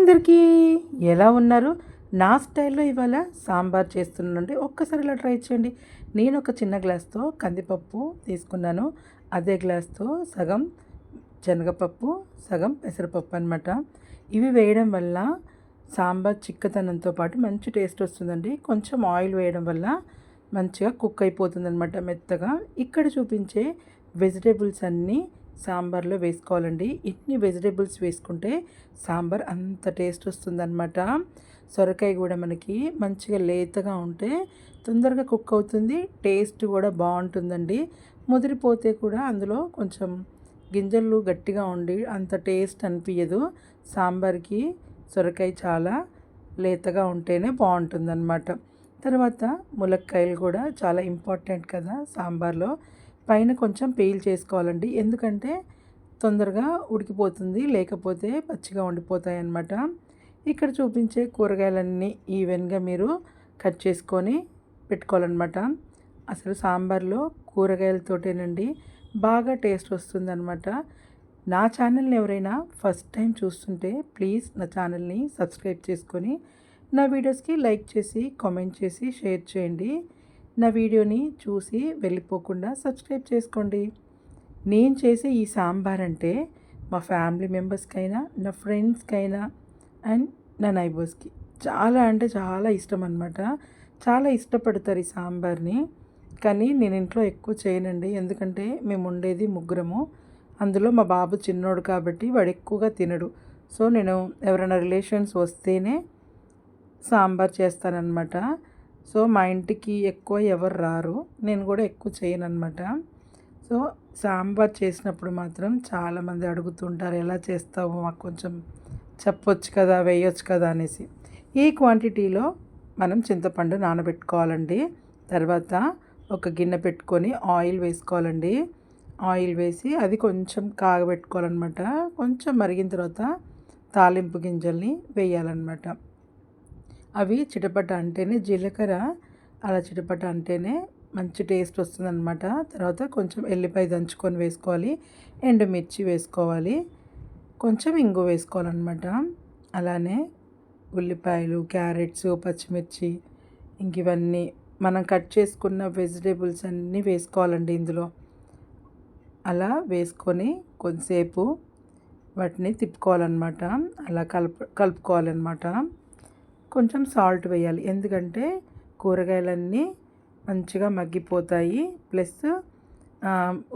అందరికీ ఎలా ఉన్నారు? నా స్టైల్లో ఇవాళ సాంబార్ చేస్తున్నానండి ఒక్కసారి ఇలా ట్రై చేయండి. నేను ఒక చిన్న గ్లాస్తో కందిపప్పు తీసుకున్నాను. అదే గ్లాస్తో సగం శనగపప్పు సగం పెసరపప్పు అనమాట ఇవి వేయడం వల్ల సాంబార్ చిక్కతనంతో పాటు మంచి టేస్ట్ వస్తుందండి. కొంచెం ఆయిల్ వేయడం వల్ల మంచిగా కుక్ అయిపోతుంది అనమాట మెత్తగా. ఇక్కడ చూపించే వెజిటేబుల్స్ అన్నీ సాంబార్లో వేసుకోవాలండి. ఇన్ని వెజిటేబుల్స్ వేసుకుంటే సాంబార్ అంత టేస్ట్ వస్తుందన్నమాట. సొరకాయ కూడా మనకి మంచిగా లేతగా ఉంటే తొందరగా కుక్ అవుతుంది టేస్ట్ కూడా బాగుంటుందండి. ముదిరిపోతే కూడా అందులో కొంచెం గింజలు గట్టిగా ఉండి అంత టేస్ట్ అనిపించదు సాంబార్కి సొరకాయ చాలా లేతగా ఉంటేనే బాగుంటుందన్నమాట. తర్వాత ములక్కాయలు కూడా చాలా ఇంపార్టెంట్ కదా సాంబార్లో. పైన కొంచెం పెయిల్ చేసుకోవాలండి. ఎందుకంటే తొందరగా ఉడికిపోతుంది లేకపోతే పచ్చిగా ఉండిపోతాయి అన్నమాట ఇక్కడ చూపించే కూరగాయలన్నీ ఈవెన్గా మీరు కట్ చేసుకొని పెట్టుకోవాలన్నమాట. అసలు సాంబార్లో కూరగాయలతోటేనండి బాగా టేస్ట్ వస్తుందన్నమాట. నా ఛానల్ని ఎవరైనా ఫస్ట్ టైం చూస్తుంటే ప్లీజ్ నా ఛానల్ని సబ్స్క్రైబ్ చేసుకొని నా వీడియోస్కి లైక్ చేసి కామెంట్ చేసి షేర్ చేయండి. నా వీడియోని చూసి వెళ్ళిపోకుండా సబ్స్క్రైబ్ చేసుకోండి. నేను చేసే ఈ సాంబార్ అంటే మా ఫ్యామిలీ మెంబర్స్కైనా నా ఫ్రెండ్స్కైనా అండ్ నా నైబర్స్కి చాలా అంటే చాలా ఇష్టం అనమాట చాలా ఇష్టపడతారు ఈ సాంబార్ని. కానీ నేను ఇంట్లో ఎక్కువ చేయనండి. ఎందుకంటే మేము ఉండేది ముగ్గురము. అందులో మా బాబు చిన్నోడు కాబట్టి వాడు ఎక్కువగా తినడు. సో నేను ఎవరైనా రిలేషన్స్ వస్తేనే సాంబార్ చేస్తానన్నమాట. సో మా ఇంటికి ఎక్కువ ఎవరు రారు. నేను కూడా ఎక్కువ చేయను అనమాట సో సాంబార్ చేసినప్పుడు మాత్రం చాలామంది అడుగుతుంటారు ఎలా చేస్తావు? మాకు కొంచెం చెప్పొచ్చు కదా వేయొచ్చు కదా అనేసి. ఈ క్వాంటిటీలో మనం చింతపండు నానబెట్టుకోవాలండి. తర్వాత ఒక గిన్నె పెట్టుకొని ఆయిల్ వేసుకోవాలండి. ఆయిల్ వేసి అది కొంచెం కాగబెట్టుకోవాలన్నమాట. కొంచెం మరిగిన తర్వాత తాలింపు గింజల్ని వేయాలన్నమాట. అవి చిటపట అంటేనే జీలకర్ర అలా చిటపట అంటేనే మంచి టేస్ట్ వస్తుందన్నమాట. తర్వాత కొంచెం ఎల్లిపాయ దంచుకొని వేసుకోవాలి ఎండుమిర్చి వేసుకోవాలి కొంచెం ఇంగు వేసుకోవాలన్నమాట. అలానే ఉల్లిపాయలు క్యారెట్స్ పచ్చిమిర్చి ఇంక ఇవన్నీ మనం కట్ చేసుకున్న వెజిటేబుల్స్ అన్నీ వేసుకోవాలండి ఇందులో. అలా వేసుకొని కొద్దిసేపు వాటిని తిప్పుకోవాలన్నమాట. అలా కలుపు కలుపుకోవాలన్నమాట. కొంచెం సాల్ట్ వేయాలి. ఎందుకంటే కూరగాయలన్నీ మంచిగా మగ్గిపోతాయి. ప్లస్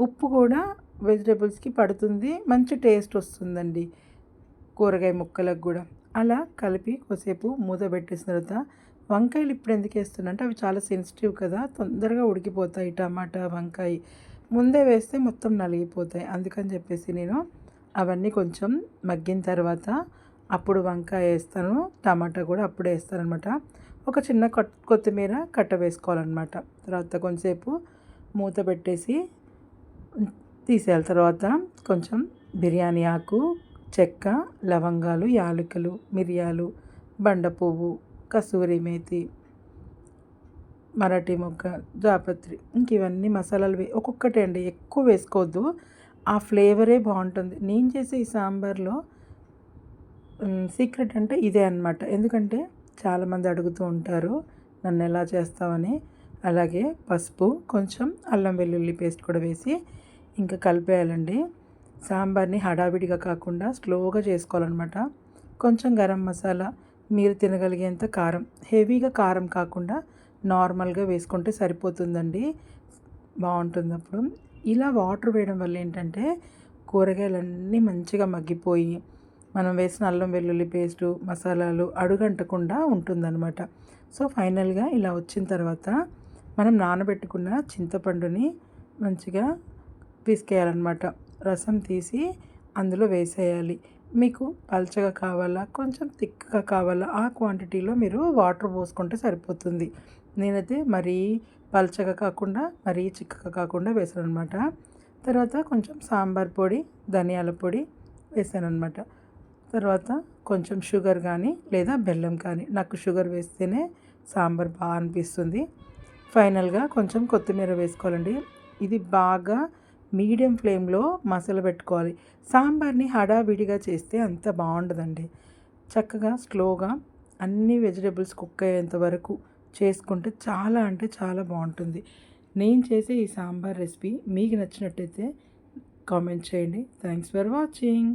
ఉప్పు కూడా వెజిటేబుల్స్కి పడుతుంది. మంచి టేస్ట్ వస్తుందండి కూరగాయ ముక్కలకు కూడా. అలా కలిపి కొద్దిసేపు మూత పెట్టేసిన తర్వాత వంకాయలు ఇప్పుడు ఎందుకు వేస్తున్నంటే అవి చాలా సెన్సిటివ్ కదా. తొందరగా ఉడికిపోతాయి టమాటా వంకాయ. ముందే వేస్తే మొత్తం నలిగిపోతాయి. అందుకని చెప్పేసి నేను అవన్నీ కొంచెం మగ్గిన తర్వాత అప్పుడు వంకాయ వేస్తాను టమాటా కూడా అప్పుడే వేస్తానమాట ఒక చిన్న కొత్తిమీర కట్ట వేసుకోవాలన్నమాట. తర్వాత కొంచెంసేపు మూత పెట్టేసి తీసేయాలి. తర్వాత కొంచెం బిర్యానీ ఆకు చెక్క లవంగాలు యాలకులు మిరియాలు బండ పువ్వు కసూరి మేతి మరాఠీ మొగ్గ జాపత్రి ఇంక ఇవన్నీ మసాలాలు వే ఒక్కొక్కటి అండి. ఎక్కువ వేసుకోవద్దు. ఆ ఫ్లేవరే బాగుంటుంది. నేను చేసే ఈ సాంబార్లో సీక్రెట్ అంటే ఇదే అనమాట ఎందుకంటే చాలామంది అడుగుతూ ఉంటారు నన్ను ఎలా చేస్తామని అలాగే పసుపు కొంచెం అల్లం వెల్లుల్లి పేస్ట్ కూడా వేసి ఇంకా కలిపేయాలండి. సాంబార్ని హడావిడిగా కాకుండా స్లోగా చేసుకోవాలన్నమాట. కొంచెం గరం మసాలా మీరు తినగలిగేంత కారం హెవీగా కారం కాకుండా నార్మల్గా వేసుకుంటే సరిపోతుందండి. బాగుంటుంది అప్పుడు. ఇలా వాటర్ వేయడం వల్ల ఏంటంటే కూరగాయలన్నీ మంచిగా మగ్గిపోయి మనం వేసిన అల్లం వెల్లుల్లి పేస్టు మసాలాలు అడుగంటకుండా ఉంటుందన్నమాట. సో ఫైనల్గా ఇలా వచ్చిన తర్వాత మనం నానబెట్టుకున్న చింతపండుని మంచిగా పిసికేయాలన్నమాట. రసం తీసి అందులో వేసేయాలి. మీకు పల్చగా కావాలా కొంచెం థిక్గా కావాలా ఆ క్వాంటిటీలో మీరు వాటర్ పోసుకుంటే సరిపోతుంది. నేనైతే మరీ పల్చగా కాకుండా మరీ చిక్కగా కాకుండా వేసాను అనమాట తర్వాత కొంచెం సాంబార్ పొడి ధనియాల పొడి వేసాను అనమాట తర్వాత కొంచెం షుగర్ కానీ లేదా బెల్లం కానీ నాకు షుగర్ వేస్తేనే సాంబార్ బాగా అనిపిస్తుంది. ఫైనల్గా కొంచెం కొత్తిమీర వేసుకోవాలండి. ఇది బాగా మీడియం ఫ్లేమ్లో మసాలా పెట్టుకోవాలి. సాంబార్ని హడావిడిగా చేస్తే అంత బాగుండదండి. చక్కగా స్లోగా అన్ని వెజిటేబుల్స్ కుక్ అయ్యేంత వరకు చేసుకుంటే చాలా అంటే చాలా బాగుంటుంది. నేను చేసే ఈ సాంబార్ రెసిపీ మీకు నచ్చినట్టయితే కామెంట్ చేయండి. Thanks for watching.